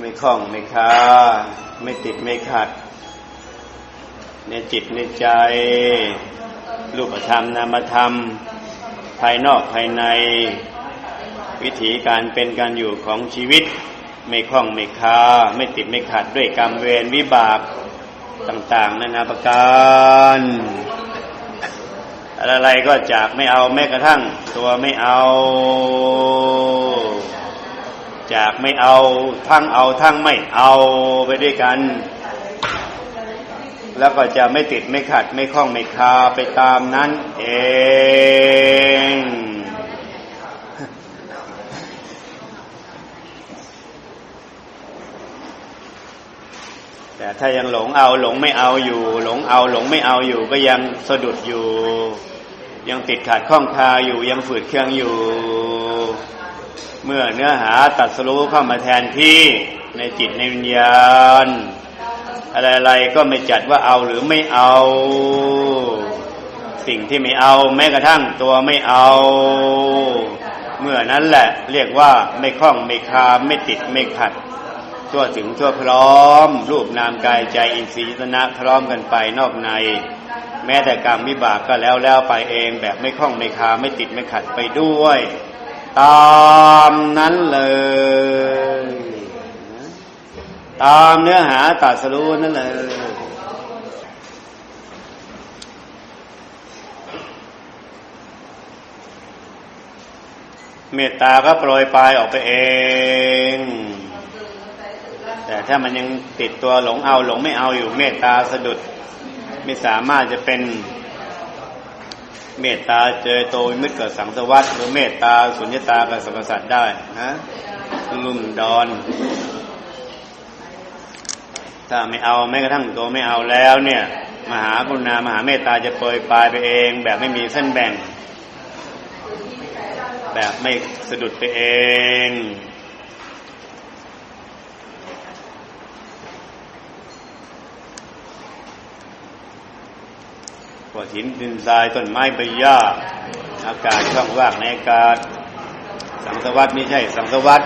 ไม่คล้องไม่ค้า ไม่ติดไม่ขัด ในจิตในใจ รูปธรรมนามธรรม ภายนอกภายใน วิถีการเป็นการอยู่ของชีวิต ไม่คล้องไม่ค้า ไม่ติดไม่ขัดด้วยกรรมเวรวิบากต่าง ๆนานาประการอะไรก็จากไม่เอาแม้กระทั่ง ตัวไม่เอา จากไม่เอา ทั้งเอาทั้งไม่เอาไปด้วยกัน แล้วก็จะไม่ติดไม่ขัดไม่คล้องไม่คาไปตามนั้น เองแต่ถ้ายังหลงเอาหลงไม่เอาอยู่ หลงเอาหลงไม่เอาอยู่ ก็ยังสะดุดอยู่ ยังติดขัดข้องคาอยู่ยังฝืดเคืองอยู่ เมื่อเนื้อหาตัดสรู้เข้ามาแทนที่ในจิตในวิญญาณ อะไรๆก็ไม่จัดว่าเอาหรือไม่เอา สิ่งที่ไม่เอาแม้กระทั่งตัวไม่เอา เมื่อนั้นแหละเรียกว่าไม่คล้องไม่คาไม่ติดไม่ขัด ทั่วถึงทั่วพร้อม รูปนามกายใจอินทรีย์ตนะพร้อมกันไปนอกใน แม้แต่กรรมวิบากก็แล้วแล้วไปเองแบบไม่คล้องไม่คาไม่ติดไม่ขัดไปด้วย ตามนั้นเลย ตามเนื้อหาตัดสรู้นั่นเลย เมตตาก็โปรยปลายออกไปเอง แต่ถ้ามันยังติดตัวหลงเอาหลงไม่เอาอยู่เมตตาสะดุด ไม่สามารถจะเป็น เมตตาเจอโตมิตรกับสังสวัสดหรือเมตตาสุญญตากับสรรพสัตว์ได้ฮะลุ่มดอนถ้าไม่เอาแม้กระทั่งตัวไม่เอาแล้วเนี่ย มหากรุณามหาเมตตาจะโปรยปลายไปเอง แบบไม่มีเส้นแบ่ง แบบไม่สะดุดไปเอง กวดหินดินทรายต้นไม้ใบหญ้าอากาศช่องว่างในอากาศ สังสวัสดไม่ใช่สังสวัสด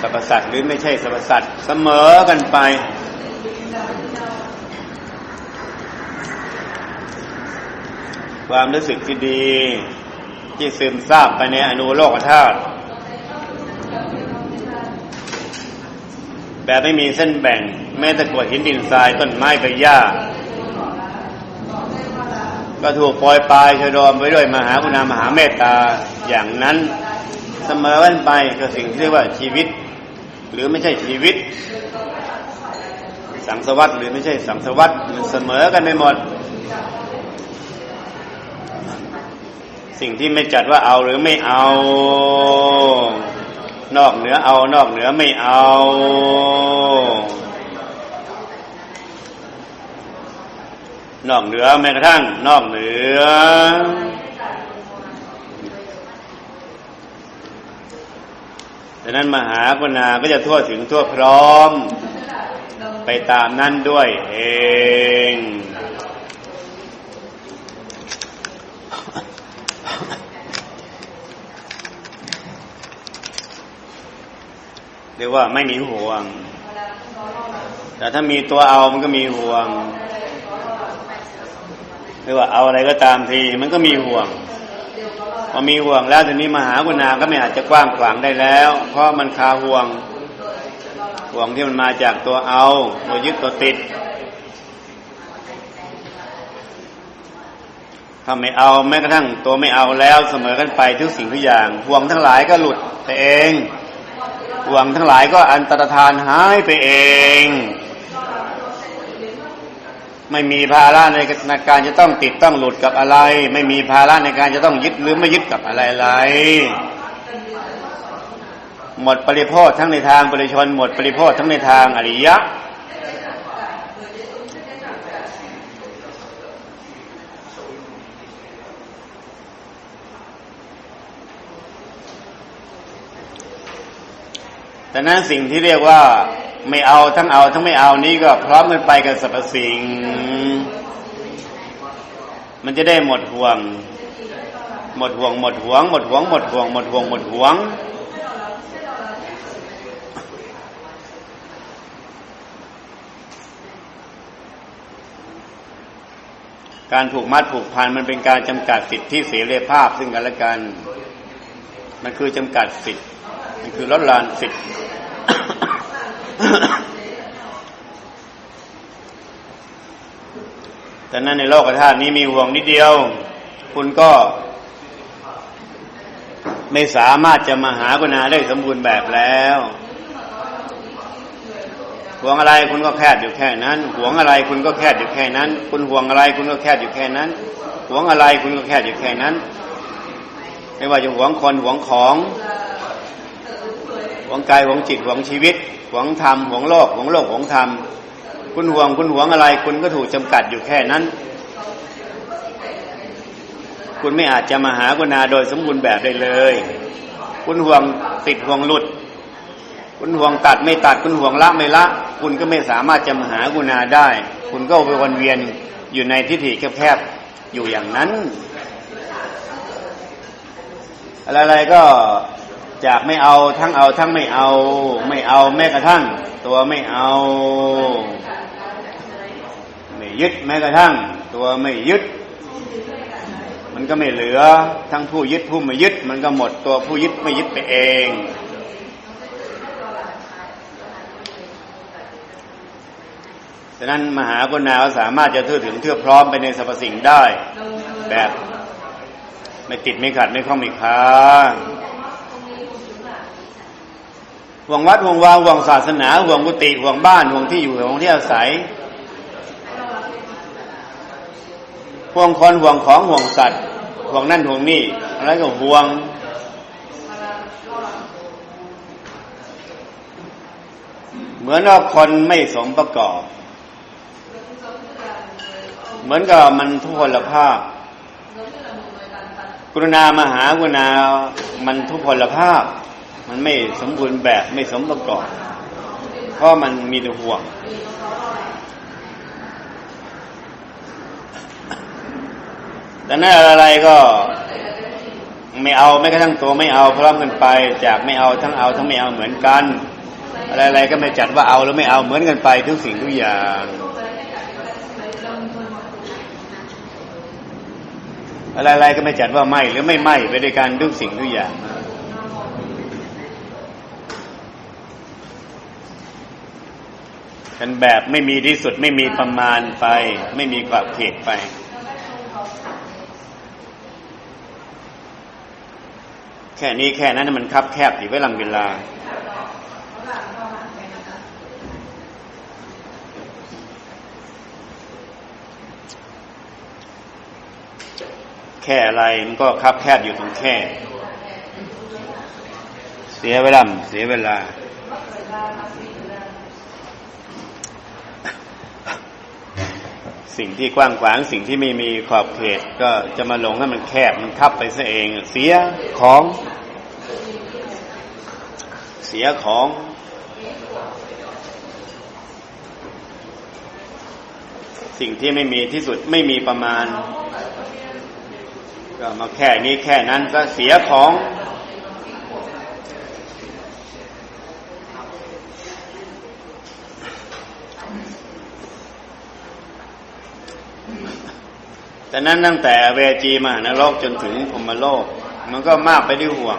สรรพสัตว์หรือไม่ใช่สรรพสัตว์เสมอกันไป ความรู้สึกที่ดี ที่ซึมซาบไปในอนุโลกธาตุแบบไม่มีเส้นแบ่ง แม้แต่กวดหินดินทรายต้นไม้ใบหญ้า ก็ถูกปล่อยปลายชโดมไปด้วยมหากุณามหาเมตตาอย่างนั้นเสมอกันไปกับสิ่งที่เรียกว่าชีวิต หรือไม่ใช่ชีวิต สังสวัสดหรือไม่ใช่สังสวัสดมันเสมอกันไปหมด สิ่งที่ไม่จัดว่าเอาหรือไม่เอา นอกเหนือเอานอกเหนือไม่เอา นอกเหนือแม้กระทั่ง นอกเหนือ ดังนั้นมหากุณาก็จะทั่วถึงทั่วพร้อม ไปตามนั้นด้วยเองเรียกว่าไม่มีห่วง แต่ถ้ามีตัวเอามันก็มีห่วง เรียกว่าเอาอะไรก็ตามที มันก็มีห่วงพอมีห่วงแล้วทีนี้มหากุณาก็ไม่อาจจะกว้างขวางได้แล้ว เพราะมันคาห่วง ห่วงที่มันมาจากตัวเอาตัวยึดตัวติด ถ้าไม่เอาแม้กระทั่งตัวไม่เอาแล้วเสมอกันไปทุกสิ่งทุกอย่าง ห่วงทั้งหลายก็หลุดไปเอง ห่วงทั้งหลายก็อันตรธานหายไปเอง ไม่มีภาระในการจะต้องติดต้องหลุดกับอะไร ไม่มีภาระในการจะต้องยึดหรือไม่ยึดกับอะไรอะไรหมดปริโภททั้งในทางบริชน หมดปริโภททั้งในทางอริยะแต่นั้นสิ่งที่เรียกว่า ไม่เอาทั้งเอาทั้งไม่เอานี้ก็พร้อมกันไปกับสรรพสิ่ง มันจะได้หมดห่วง หมดห่วง หมดห่วง หมดห่วง หมดห่วง หมดห่วง หมดห่วง การผูกมัดผูกพันมันเป็นการจำกัดสิทธิเสรีภาพซึ่งกันและกัน มันคือจำกัดสิทธิมันคือลดลานสิทธิ แต่นั้นในโลกธาตุนี้มีห่วงนิดเดียว คุณก็ไม่สามารถจะมาหากุณาได้สมบูรณ์แบบแล้วห่วงอะไรคุณก็แคบอยู่แค่นั้นห่วงอะไรคุณก็แคบอยู่แค่นั้น คุณห่วงอะไรคุณก็แคบอยู่แค่นั้นห่วงอะไรคุณก็แคบอยู่แค่นั้น ไม่ว่าจะห่วงคนห่วงของห่วงกายห่วงจิตห่วงชีวิต ห่วงธรรมห่วงโลกห่วงโลกห่วงธรรม คุณห่วงคุณห่วงอะไร คุณก็ถูกจำกัดอยู่แค่นั้น คุณไม่อาจจะมาหากุณาโดยสมบูรณ์แบบได้เลย คุณห่วงติดห่วงหลุด คุณห่วงตัดไม่ตัด คุณห่วงละไม่ละ คุณก็ไม่สามารถจะมาหากุณาได้ คุณก็ไปวนเวียนอยู่ในทิฏฐิแคบๆอยู่อย่างนั้น อะไรๆก็ จากไม่เอาทั้งเอาทั้งไม่เอา ไม่เอาแม้กระทั่ง ตัวไม่เอา ไม่ยึดแม้กระทั่ง ตัวไม่ยึด มันก็ไม่เหลือ ทั้งผู้ยึดผู้ไม่ยึด มันก็หมดตัวผู้ยึดไม่ยึดไปเองฉะนั้นมหากุณาสามารถจะทั่วถึงเทื่อพร้อมไปในสรรพสิ่งได้ แบบไม่ติดไม่ขัดไม่ข้องไม่ค้า ห่วงวัดห่วงวาห่วงศาสนาห่วงกุฏิห่วงบ้านห่วงที่อยู่ห่วงที่อาศัยห่วงคนห่วงของห่วงสัตว์ห่วงนั่นห่วงนี่อะไรก็ห่วง เหมือนว่าคนไม่สมประกอบ เหมือนกับมันทุพพลภาพ กรุณามหากรุณามันทุพพลภาพ มันไม่สมบูรณ์แบบไม่สมประกอบ เพราะมันมีแต่ห่วง แต่นั่นอะไรก็ไม่เอาไม่กระทั่งตัวไม่เอาพร้อมกันไป จากไม่เอาทั้งเอาทั้งไม่เอาเหมือนกัน อะไรๆก็ไม่จัดว่าเอาหรือไม่เอาเหมือนกันไปทุกสิ่งทุกอย่างอะไรๆก็ไม่จัดว่าไม่หรือไม่ไม่ไปด้วยกันทุกสิ่งทุกอย่าง กันแบบไม่มีที่สุดไม่มีประมาณไป ไม่มีขอบเขตไปแค่นี้แค่นั้นมันคับแคบอยู่ไว้ลำเวลา แค่อะไรมันก็คับแคบอยู่ตรงแค่ เสียเวลาเสียเวลา สิ่งที่กว้างขวางสิ่งที่ไม่มีขอบเขตก็จะมาหลงให้มันแคบมันคับไปซะเอง เสียของ เสียของ สิ่งที่ไม่มีที่สุดไม่มีประมาณ ก็มาแค่นี้แค่นั้นก็เสียของ แต่นั้นตั้งแต่เวจีมหานรกจนถึงพรมโลก มันก็มากไปด้วยห่วง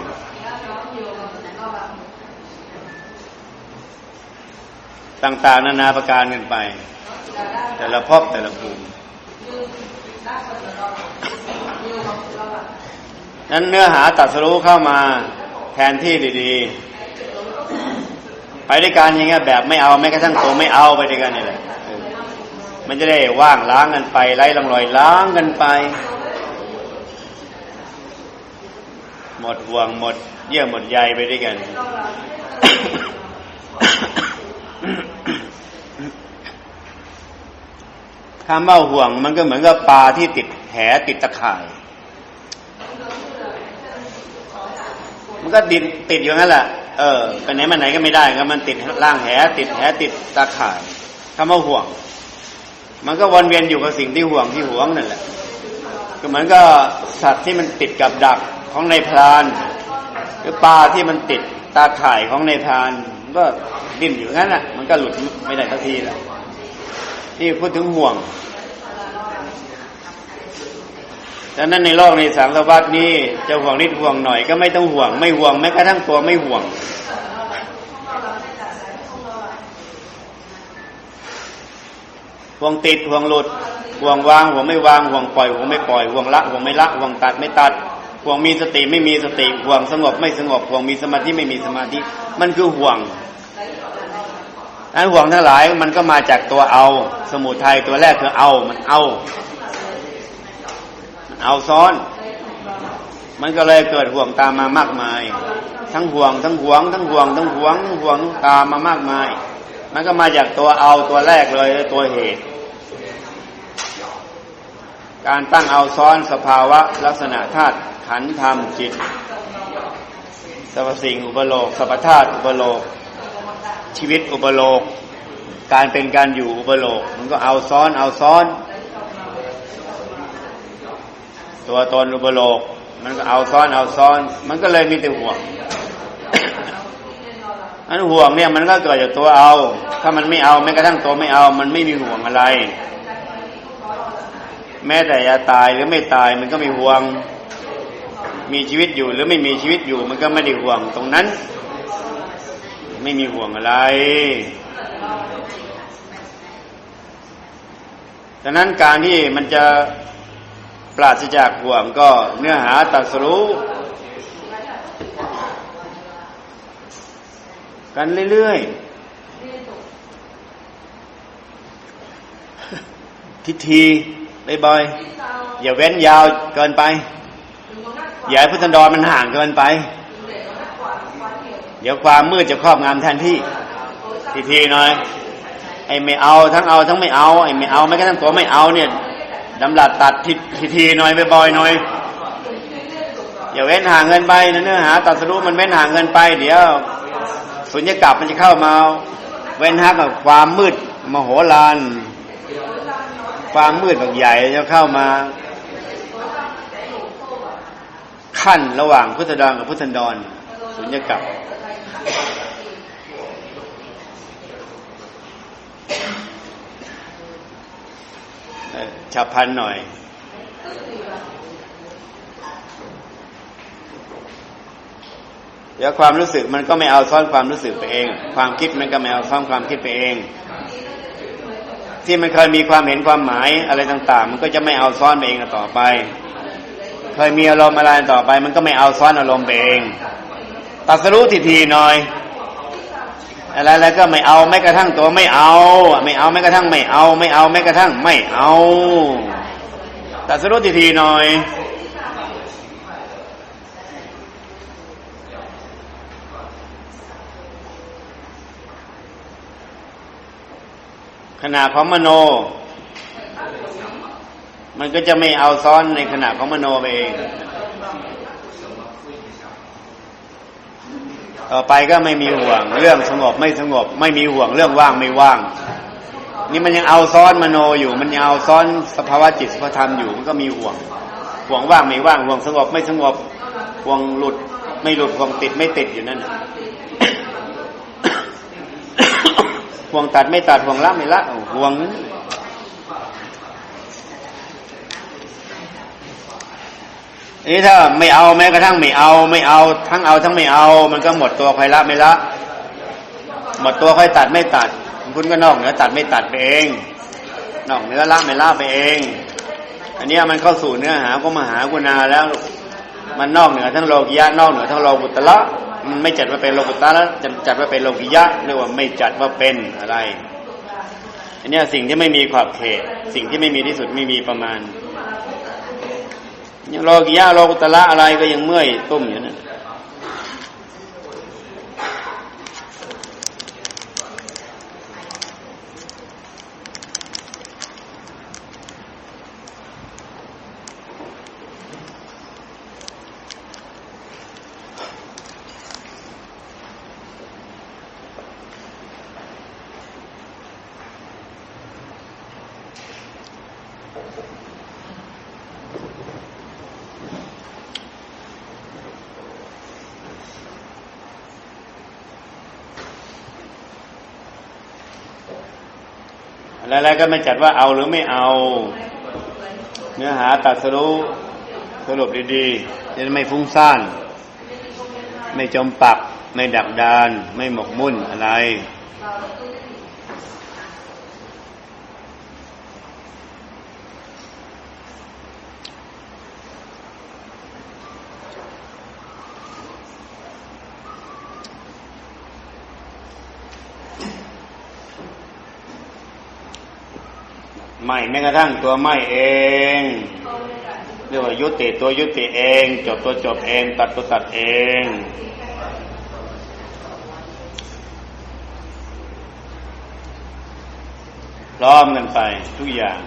ต่างๆนานาประการกันไป แต่ละภพแต่ละภูมินั้นเนื้อหาตัดสรู้เข้ามาแทนที่ดีๆ ไปด้วยกันอย่างเงี้ยแบบไม่เอาแม้กระทั่งตัวไม่เอาไปด้วยกันนี่แหละ มันจะได้ว่างล้างกันไปไล่ลำลอยล้างกันไป หมดห่วงหมด เยื่อหมดใยไปด้วยกันคำว่าห่วงมันก็เหมือนกับปลาที่ติดแหติดตะข่าย มันก็ติดติดอยู่นั่นแหละเออไปไหนมาไหนก็ไม่ได้ก็มันติดล่างแหติดแหติดตะข่ายคำว่าห่วง มันก็วนเวียนอยู่กับสิ่งที่ห่วงที่ห่วงนั่นแหละก็เหมือนกับสัตว์ที่มันติดกับดักของในพราน หรือปลาที่มันติดตาข่ายของในพราน ก็ดิ้นอยู่งั้นแหละมันก็หลุดไม่ได้สักทีแหละที่พูดถึงห่วงดังนั้นในโลกในสังสารวัตนี้จะห่วงนิดห่วงหน่อยก็ไม่ต้องห่วง ไม่ห่วงแม้กระทั่งตัวไม่ห่วง ห่วงติดห่วงหลุดห่วงวางห่วงไม่วางห่วงปล่อยห่วงไม่ปล่อยห่วงละห่วงไม่ละห่วงตัดไม่ตัดห่วงมีสติไม่มีสติห่วงสงบไม่สงบห่วงมีสมาธิไม่มีสมาธิ มันคือห่วงนั้นห่วงทั้งหลายมันก็มาจากตัวเอา สมุทัยตัวแรกคือเอามันเอา เอาซ้อน มันก็เลยเกิดห่วงตามมามากมาย ทั้งห่วง ทั้งห่วง ทั้งห่วง ทั้งห่วงทั้งห่วงตามมามากมาย มันก็มาจากตัวเอาตัวแรกเลยตัวเหตุ การตั้งเอาซ้อนสภาวะลักษณะธาตุขันธ์ธรรมจิตสรรพสิ่งอุปโลกสัพพธาตุอุปโลก ชีวิตอุปโลก การเป็นการอยู่อุปโลก มันก็เอาซ้อนเอาซ้อน ตัวตนอุปโลก มันก็เอาซ้อนเอาซ้อน มันก็เลยมีแต่ห่วงอันห่วงเนี่ยมันก็เกิดจากตัวเอา ถ้ามันไม่เอาแม้กระทั่งตัวไม่เอา มันไม่มีห่วงอะไร แม้แต่จะตายหรือไม่ตายมันก็ไม่ห่วง มีชีวิตอยู่หรือไม่มีชีวิตอยู่มันก็ไม่ได้ห่วง ตรงนั้น ไม่มีห่วงอะไรดังนั้นการที่มันจะปราศจากห่วงก็เนื้อหาตรัสรู้กันเรื่อยๆ ทิที บ่อยๆอย่าเว้นยาวเกินไป อย่าให้พุทธนดรมันห่างเกินไป เดี๋ยวความมืดจะครอบงำแทนที่ ทีทีหน่อยไอ้ไม่เอาทั้งเอาทั้งไม่เอาไอ้ไม่เอาไม่กระทั่งตัวไม่เอาเนี่ยดำหลัดตัดทีทีทีหน่อยบ่อยๆหน่อยอย่าเว้นห่างเกินไปนะเนื้อหาตัดสรุปมันเว้นห่างเกินไป เดี๋ยวสุญญากาศมันจะเข้ามา เว้นฮักกับความมืดมโหฬาร ความมืดบางใหญ่จะเข้ามาขั้นระหว่างพุทธดรกับพุทธันดรสุญญากาศฉับพันหน่อย เดี๋ยวความรู้สึกมันก็ไม่เอาซ่อนความรู้สึกไปเอง ความคิดมันก็ไม่เอาซ่อนความคิดไปเอง ที่มันเคยมีความเห็นความหมายอะไรต่าง ๆ มันก็จะไม่เอาซ้อนไปเองต่อไป เคยมีอารมณ์อะไรต่อไป มันก็ไม่เอาซ้อนอารมณ์ไปเอง ตัดสรู้ทีทีหน่อยอะไรแล้วก็ไม่เอาไม่กระทั่งตัวไม่เอา ไม่เอาไม่กระทั่งไม่เอา ไม่เอาไม่กระทั่งไม่เอาตัดสรู้ทีทีหน่อย ณะของมโน มันก็จะไม่เอาซ้อนในขณะของมโนไปเอง ต่อไปก็ไม่มีห่วง เรื่องสงบไม่สงบ ไม่มีห่วงเรื่องว่างไม่ว่าง นี่มันยังเอาซ้อนมโนอยู่ มันยังเอาซ้อนสภาวะจิตสภาวธรรมอยู่มันก็มีห่วง ห่วงว่างไม่ว่างห่วงสงบไม่สงบห่วงหลุด ไม่หลุดห่วงติดไม่ติดอยู่นั่นห่วงตัดไม่ตัดห่วงละไม่ละ ห่วง นี่ถ้าไม่เอาแม้กระทั่งไม่เอา ไม่เอา ทั้งเอาทั้งไม่เอา มันก็หมดตัวใครละไม่ละ หมดตัวใครตัดไม่ตัด คุณก็นอกเหนือตัดไม่ตัดไปเอง นอกเหนือละไม่ละไปเอง อันนี้มันเข้าสู่เนื้อหาก็มหากุณาแล้ว มันนอกเหนือทั้งโลกิยะนอกเหนือทั้งโลกุตละมันไม่จัดว่าเป็นโลกุตละจะจัดว่าเป็นโลกิยะเรียกว่าไม่จัดว่าเป็นอะไร อันนี้สิ่งที่ไม่มีขอบเขต สิ่งที่ไม่มีที่สุดไม่มีประมาณยังโลกิยะโลกุตละอะไรก็ยังเมื่อยตุ้มอยู่นั่น อะไรๆก็ไม่จัดว่าเอาหรือไม่เอา เนื้อหาตัดสรุปสรุปดีๆจะได้ไม่ฟุ้งซ่าน ไม่จมปัก ไม่ดักดาน ไม่หมกมุ่นอะไร แม้กระทั่งตัวไม่เองเรียกว่ายุติตัวยุติเอง จบตัวจบเอง ตัดตัวตัดเองพร้อมกันไปทุกอย่าง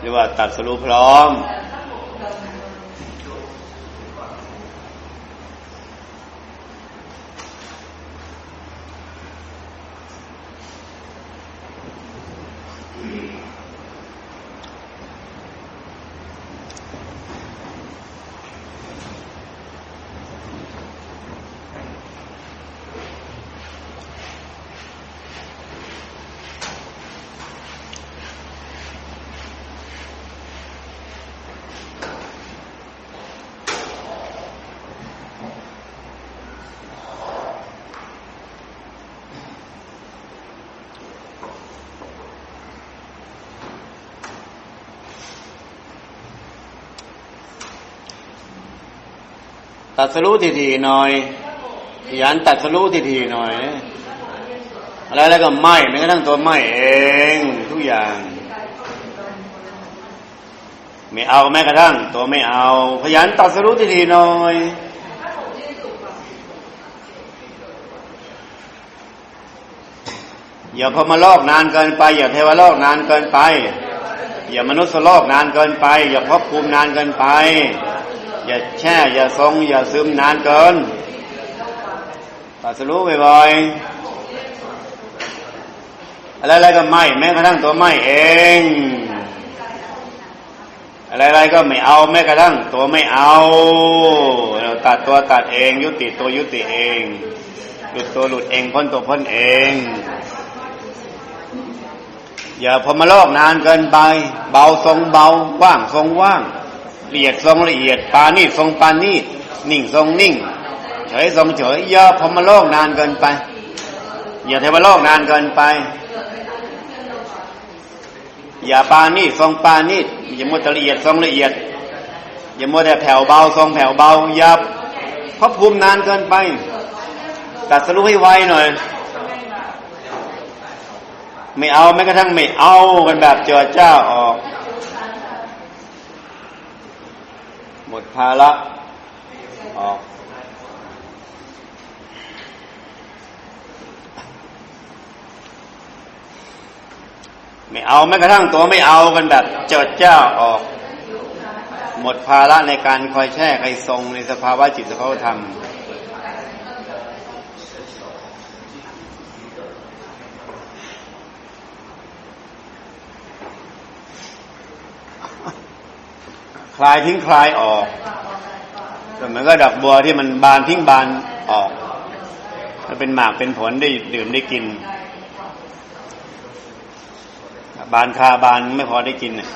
เรียกว่าตัดสรุปพร้อม ตัดสรู้ทีๆหน่อยขยันตัดสรู้ทีๆหน่อยอะไรแล้วก็ไหม้แม้กระทั่งตัวไหม้เองทุกอย่าง ไม่เอาแม้กระทั่ง ตัวไม่เอาขยันตัดสรู้ทีๆหน่อยอย่าพมโลอกนานเกินไป อย่าเทวโลกนานเกินไป อย่ามนุษย์โลกนานเกินไป อย่าภพภูมินานเกินไป อย่าแช่ อย่าทรง อย่าซึมนานเกินตัดสรู้บ่อยๆอะไรๆก็ไม่ แม้กระทั่งตัวไม่เอง อะไรๆก็ไม่เอา แม้กระทั่งตัวไม่เอาเราตัดตัวตัดเอง ยุติตัวยุติเองหลุดตัวหลุดเองพ้นตัวพ้นเอง อย่าพมโลกนานเกินไป เบาทรงเบาว่างทรงว่าง ละเอียดทรงละเอียดปานีตทรงปานีตนิ่งทรงนิ่ง เฉยทรงเฉยอย่าพมโลกนานเกินไป อย่าเทวโลกนานเกินไป อย่าปานีตทรงปานีตอย่ามัวแต่ละเอียดทรงละเอียด อย่ามัวแต่แผ่วเบาทรงแผ่วเบาอย่าพระภูมินานเกินไปตัดสรุปให้ไวหน่อย ไม่เอาแม้กระทั่งไม่เอากันแบบเจอเจ้าออก หมดภาระออกไม่เอาแม้กระทั่งตัวไม่เอากันแบบเจิดเจ้าออก หมดภาระในการคอยแช่ใครทรงในสภาวะจิตสภาวะธรรม ลายทิ้งคลายออกเหมือนก็ดอกบัวที่มันบานทิ้งบานออกมันเป็นหมากเป็นผลได้ดื่มได้กิน บานคาบานไม่พอได้กินน่ย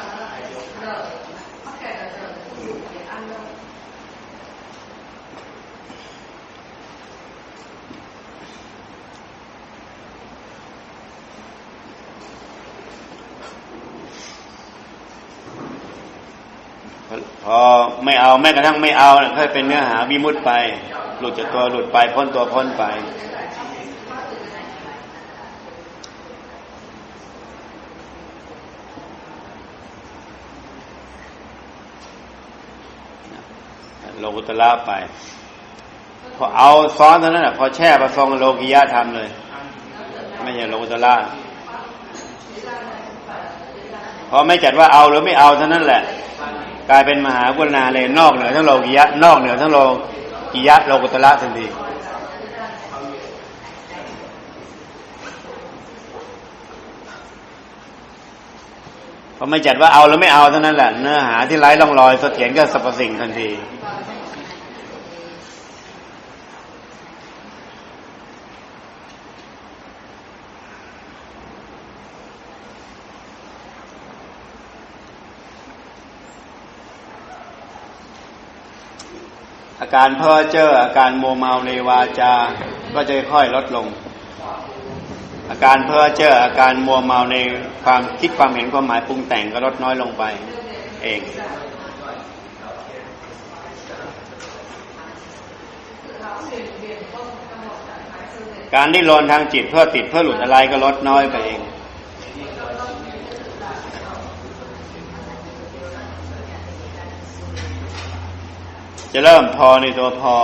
พอ ไม่เอาแม้กระทั่งไม่เอาค่อยเป็นเนื้อหาวิมุตไป หลุดจากตัวหลุดไปพ้นตัวพ้นไป โลกุตละไป พอเอาซ้อนเท่านั้นแหะพอแช่ประทรงโลกิยะทำเลย ไม่ใช่โลกุตละพอไม่จัดว่าเอาหรือไม่เอาเท่านั้นแหละ กลายเป็นมหากุณนาเลยนอกเหนือทั้งโลกิยะ นอกเหนือทั้งโลกิยะโลกุตละทันทีพอไม่จัดว่าเอาแล้วไม่เอาเท่านั้นแหละเนื้อหาที่ไร้ร่องรอยเสถียรก็สรรพสิ่งทันที อาการเพ้อเจ้ออาการโมเมาในวาจา ก็จะค่อยลดลง อาการเพ้อเจ้ออาการมัวเมาในความคิดความเห็นความหมายปรุงแต่งก็ลดน้อยลงไป เองการดิ้นรนทางจิตเพื่อติดเพื่อหลุดอะไรก็ลดน้อยไปเอง จะเริ่มพอในตัวพอ